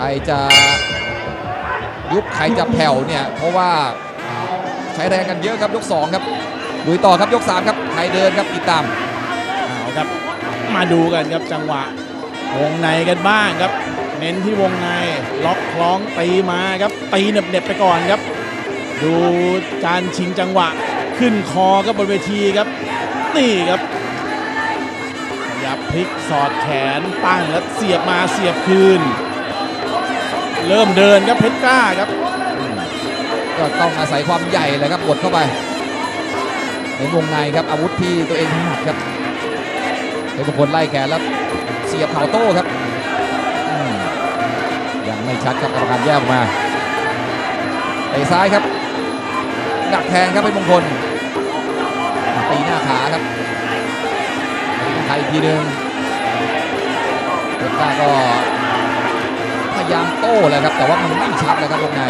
ใครจะยุบใครจะแผ่วเนี่ย เพราะว่าใช้แรงกันเยอะครับยก2ครับลุยต่อครับยก3ครับใครเดินครับติดตามเอาครับมาดูกันครับจังหวะวงในกันบ้างครับ เน้นที่วงในล็อกคล้องตีมาครับตีเหน็บๆไปก่อนครับ ดูการชิงจังหวะขึ้นคอครับบนเวทีครับ นี่ครับยับพลิกสอดแขนตั้งแล้วเสียบมาเสียบคืน เริ่มเดินครับเพชรกล้าครับ ก็ต้องอาศัยความใหญ่เลยครับบดเข้าไปในวงในครับอาวุธที่ตัวเองถนัดครับเป็นบางคนไล่แขนแล้วเสียบเข่าโต้ครับยังไม่ชัดครับกรรมการแยกมาเตะซ้ายครับดักแทงครับเป็นมงคลตีหน้าขาครับตีหน้าขาอีกทีหนึ่งเพชรกล้าก็ ยายามโต้แหละครับ แต่ว่ามันไม่ชัดเลยครับวงใน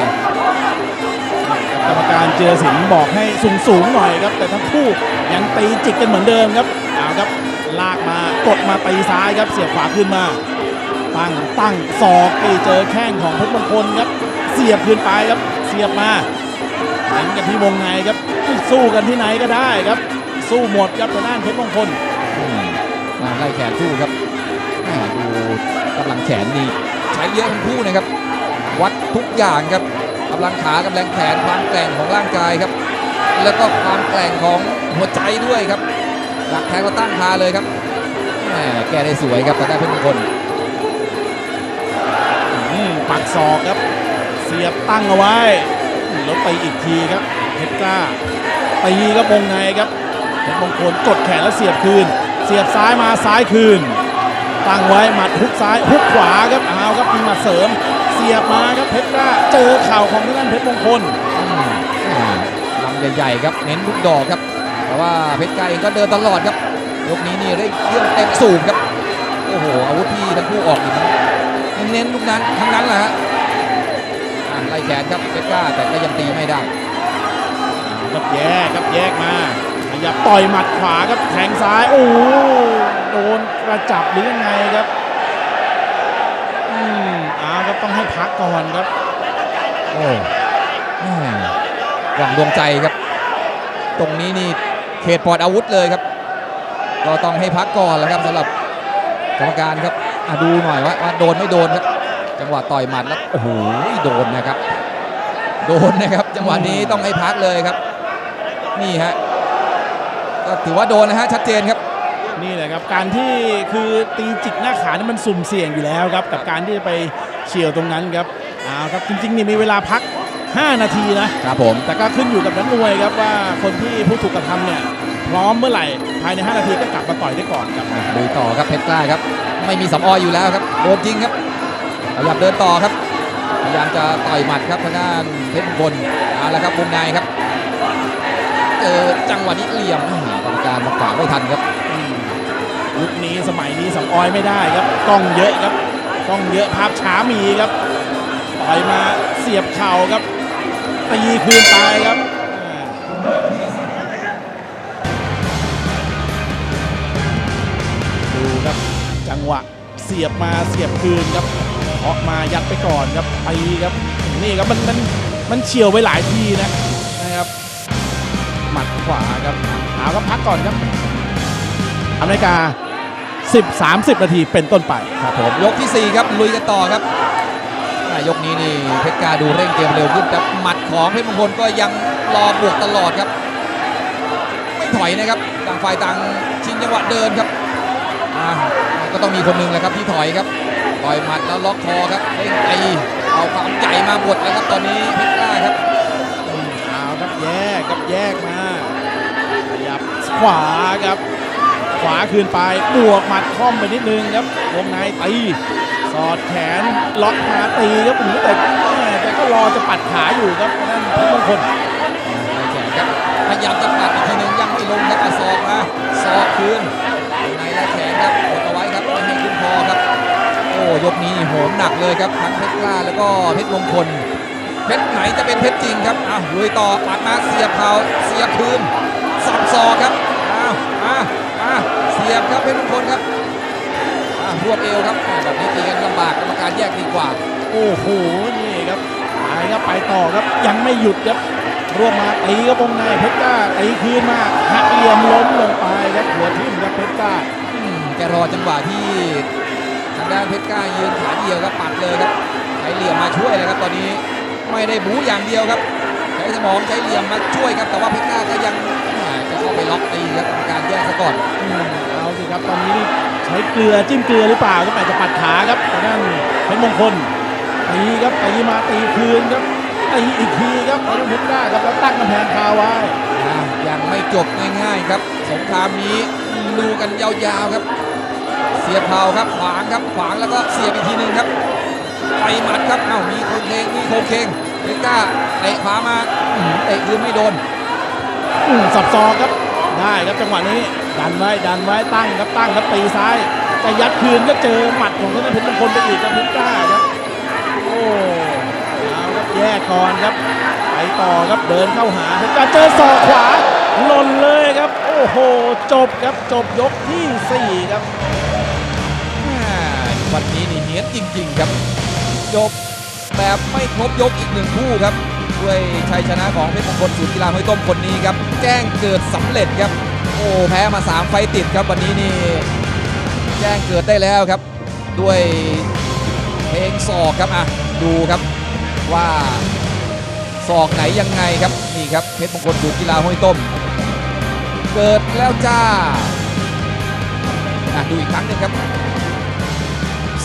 กรรมการเจอสินบอกให้สูงสูงๆหน่อยครับ แต่ทั้งคู่ยังตีจิกกันเหมือนเดิมครับเอาครับลากมากดมาตีซ้ายครับเสียบขวาขึ้นมา ตั้งตั้งศอกตีเจอแข้งของเพชรมงคลครับ เสียบขึ้นไปครับเสียบมาเน้นกันที่วงในครับสู้กันที่ไหนก็ได้ครับ สู้หมดครับทางด้านเพชรมงคลอืมมาไล่แขนสู้ครับแม่ดูกำลังแขนนี่ใช้เยอะทั้งคู่นะครับ วัดทุกอย่างครับกำลังขากำลังแขนความแกร่งของร่างกายครับ แล้วก็ความแกร่งของหัวใจด้วยครับหลักแทงก็ตั้งคาเลยครับแหมแกได้สวยครับแต่ได้เพื่อนมงคลปักศอกครับ เสียบตั้งเอาไว้แล้วตีอีกทีครับเพชรกล้าตีครับวงในครับเพชรมงคลกดแขนแล้วเสียบคืน เสียบซ้ายมาซ้ายคืน ตั้งไว้หมัดฮุกซ้ายฮุกขวาครับเอาครับมีหมัดเสริม เสียบมาครับเพชรกล้าเจอเข่าของทางด้านเพชรมงคลอืมอ่าลำใหญ่ๆครับเน้นลูกดอกครับ แต่ว่าเพชรกายเองก็เดินตลอดครับยกนี้นี่ได้เครื่องเต็มสูบครับ โอ้โหอาวุธที่ทั้งคู่ออกนี่มันเน้นๆลูกนั้นทั้งนั้นแหละฮะอะไล่แขนครับเพชรกล้าแต่ก็ยังตีไม่ได้ครับแยกครับแยกมาขยับต่อยหมัดขวาครับแทงซ้ายโอ้ โดนกระจับหรือยังไงครับ อืมเอาครับต้องให้พักก่อนครับ โอ้แม่หวังดวงใจครับ ตรงนี้นี่เขตปลอดอาวุธเลยครับ ก็ต้องให้พักก่อนแล้วครับสำหรับกรรมการครับดูหน่อยว่าว่าโดนไม่โดนครับ จังหวะต่อยหมัดแล้วโอ้โหโดนนะครับ โดนนะครับ จังหวะนี้ต้องให้พักเลยครับ นี่ฮะก็ถือว่าโดนนะฮะชัดเจนครับ นี่แหละครับการที่คือตีจิกหน้าขานี่มันสุ่มเสี่ยงอยู่แล้วครับกับการที่จะไปเฉียวตรงนั้นครับเอาครับจริงๆนี่มีเวลาพัก 5 นาทีนะครับผมแต่ก็ขึ้นอยู่กับนักมวยครับว่าคนที่ผู้ถูกกระทำเนี่ยพร้อมเมื่อไหร่ภายใน 5 นาทีก็กลับมาต่อยได้ก่อนครับอะดูต่อครับเพชรกล้าครับ ไม่มีสำออยอยู่แล้วครับโดนจริงครับขยับเดินต่อครับพยายามจะต่อยหมัดครับทางด้านเพชรมงคลเอาละครับวงในครับเจอจังหวะนี้เหลี่ยมอ่ากรรมการมาขวางไม่ทันครับ ยุคนี้สมัยนี้สำออยไม่ได้ครับกล้องเยอะครับกล้องเยอะภาพช้ามีครับต่อยมาเสียบเข่าครับตีคืนไปครับดูครับจังหวะเสียบมาเสียบคืนครับออกมายัดไปก่อนครับตีครับนี่ครับมันมันมันเฉียวไปหลายทีนะนะครับหมัดขวาครับเอาครับพักก่อนครับอเมริกา 10 30 นาทีเป็นต้นไปครับผมยกที่ 4 ครับลุยกันต่อครับอ่ายกนี้นี่เพชรกล้าดูเร่งเกมเร็วขึ้นแต่หมัดของเพชรมงคลก็ยังรอบวกตลอดครับ ไม่ถอยนะครับต่างฝ่ายต่างชิงจังหวะเดินครับอ่าก็ต้องมีคนหนึ่งแหละครับที่ถอยครับต่อยหมัดแล้วล็อกคอครับเร่งตีเอาความใหญ่มาบดแล้วครับตอนนี้เพชรกล้าครับเอาครับแยกครับแยกมาขยับขวาครับ ขวาคืนไปบวกหมัดค่อมไปนิดนึงครับวงในตีสอดแขนล็อกมาตีครับโอ้โหแต่แม่แต่ก็รอจะปัดขาอยู่ครับนั่นเพชรมงคลไล่แขนพยายามจะปัดอีกทีหนึ่งยังไม่ลงครับอะศอกมาศอกคืนในไล่แขนครับกดเอาไว้ครับไม่ให้ขึ้นคอครับ โอ้ยกนี้นี่โหมหนักเลยครับทั้งเพชรกล้าแล้วก็เพชรมงคลเพชรไหนจะเป็นเพชรจริงครับอ้าวลุยต่อปัดมาเสียบเขาเสียบคืนสับศอกครับ ชรมงคลครับอ้าวรวบเอวครับอ่าแบบนี้ตีกันลำบากกรรมการแยกดีกว่า โอ้โหนี่ครับไปครับไปต่อครับยังไม่หยุดครับรวบมาตีครับวงในเพชรก้าตีคืนมาหักเหลี่ยมล้มลงไปครับหัวทิ่มครับเพชรก้าอืมแกรอจังหวะที่ทางด้านเพชรกล้ายืนขาเดียวครับปัดเลยครับใช้เหลี่ยมมาช่วยเลยครับตอนนี้ไม่ได้บูอย่างเดียวครับใช้สมองใช้เหลี่ยมมาช่วยครับแต่ว่าเพ กลือจิ้มเกลือหรือเปล่าครับอาจจะปัดขาครับทางด้านเพชรมงคลตีครับตีมาตีคืนครับตีอีกทีครับทางด้านเพชรก้าครับแล้วตั้งกำแพงคาไว้อะยังไม่จบง่ายๆครับ สงครามนี้ดูกันยาวๆครับ เสียบเผาครับขวางครับขวางแล้วก็เสียบอีกทีหนึ่งครับไปหมัดครับอ้าวมีโคงเคงมีโคงเคงเพชรกล้าเตะขวามาอื้อหือเตะคืนไม่โดนอืมสับซอกครับได้ครับจังหวะนี้ดันไว้ดันไว้ตั้งครับตั้งครับตีซ้าย จะยัดคืนก็เจอหมัดของทางด้านเพชรมงคลไปอีกครับเพชรก้าครับโอ้เอาครับแยกก่อนครับไปต่อครับเดินเข้าหาเพชรก้าเจอศอกขวาหล่นเลยครับ โอ้โห จบครับจบยกที่สี่ครับวันนี้นี่เฮียนจริง ๆ ครับจบแบบไม่ครบยกอีกหนึ่งคู่ครับด้วยชัยชนะของเพชรมงคลศูนย์กีฬาห้วยต้มคนนี้ครับ แจ้งเกิดสำเร็จครับ โอ้ แพ้มา 3 ไฟติดครับวันนี้นี่ แจ้งเกิดได้แล้วครับ ด้วยเพลงศอกครับอะดูครับว่าศอกไหนยังไงครับนี่ครับเพชรมงคลศูกีฬาห้วยต้ม เกิดแล้วจ้าอะดูอีกครั้งหนึ่งครับ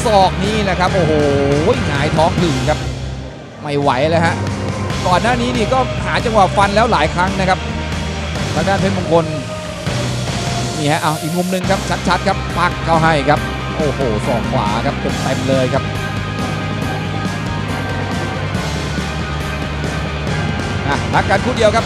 ศอกนี้นะครับโอ้โหหงายท้องถึงครับไม่ไหวแล้วฮะก่อนหน้านี้นี่ก็หาจังหวะฟันแล้วหลายครั้งนะครับทางด้านเพชรมงคล นี่ฮะเอาอีกมุมหนึ่งครับชัดๆครับปักเข้าให้ครับ โอ้โหสองขวาครับเต็มๆเลยครับนะรักกันคู่เดียวครับ